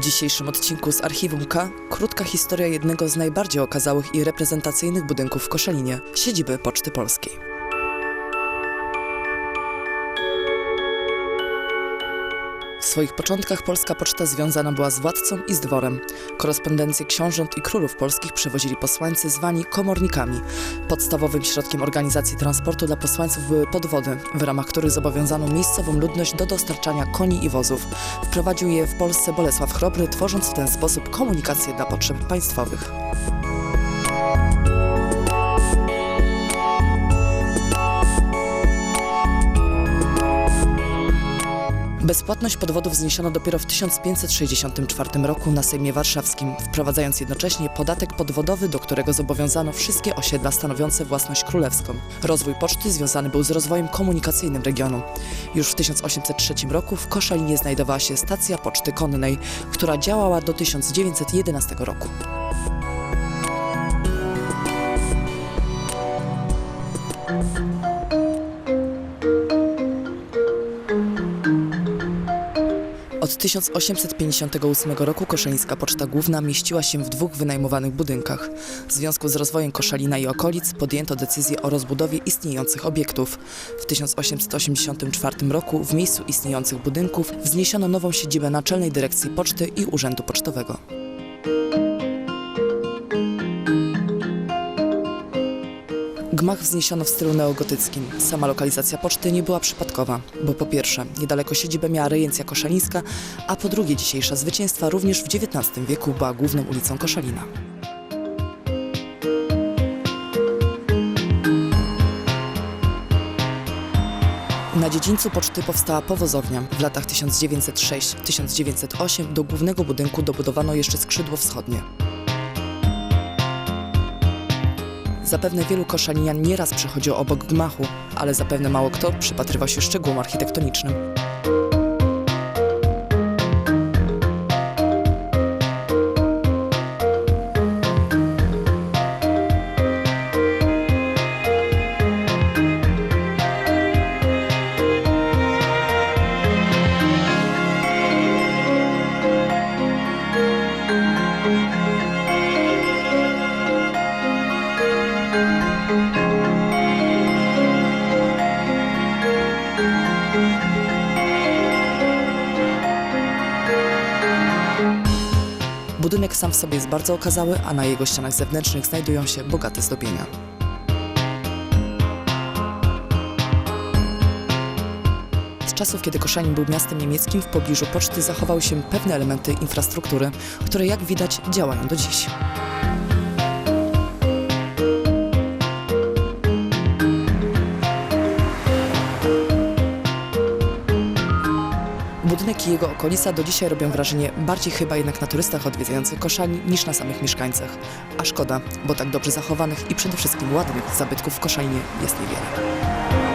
W dzisiejszym odcinku z Archiwum K krótka historia jednego z najbardziej okazałych i reprezentacyjnych budynków w Koszalinie, siedziby Poczty Polskiej. Swoich początkach polska poczta związana była z władcą i z dworem. Korespondencję książąt i królów polskich przewozili posłańcy zwani komornikami. Podstawowym środkiem organizacji transportu dla posłańców były podwody, w ramach których zobowiązano miejscową ludność do dostarczania koni i wozów. Wprowadził je w Polsce Bolesław Chrobry, tworząc w ten sposób komunikację dla potrzeb państwowych. Bezpłatność podwodów zniesiono dopiero w 1564 roku na Sejmie Warszawskim, wprowadzając jednocześnie podatek podwodowy, do którego zobowiązano wszystkie osiedla stanowiące własność królewską. Rozwój poczty związany był z rozwojem komunikacyjnym regionu. Już w 1803 roku w Koszalinie znajdowała się stacja poczty konnej, która działała do 1911 roku. Od 1858 roku Koszalińska Poczta Główna mieściła się w dwóch wynajmowanych budynkach. W związku z rozwojem Koszalina i okolic podjęto decyzję o rozbudowie istniejących obiektów. W 1884 roku w miejscu istniejących budynków wzniesiono nową siedzibę Naczelnej Dyrekcji Poczty i Urzędu Pocztowego. Gmach wzniesiono w stylu neogotyckim. Sama lokalizacja poczty nie była przypadkowa, bo po pierwsze, niedaleko siedzibę miała rejencja koszalińska, a po drugie, dzisiejsza zwycięstwa również w XIX wieku była główną ulicą Koszalina. Na dziedzińcu poczty powstała powozownia. W latach 1906-1908 do głównego budynku dobudowano jeszcze skrzydło wschodnie. Zapewne wielu koszalinian nieraz przechodziło obok gmachu, ale zapewne mało kto przypatrywał się szczegółom architektonicznym. Budynek sam w sobie jest bardzo okazały, a na jego ścianach zewnętrznych znajdują się bogate zdobienia. Z czasów, kiedy Koszalin był miastem niemieckim, w pobliżu poczty zachowały się pewne elementy infrastruktury, które jak widać działają do dziś. Budynek i jego okolica do dzisiaj robią wrażenie bardziej chyba jednak na turystach odwiedzających Koszalin niż na samych mieszkańcach. A szkoda, bo tak dobrze zachowanych i przede wszystkim ładnych zabytków w Koszalinie jest niewiele.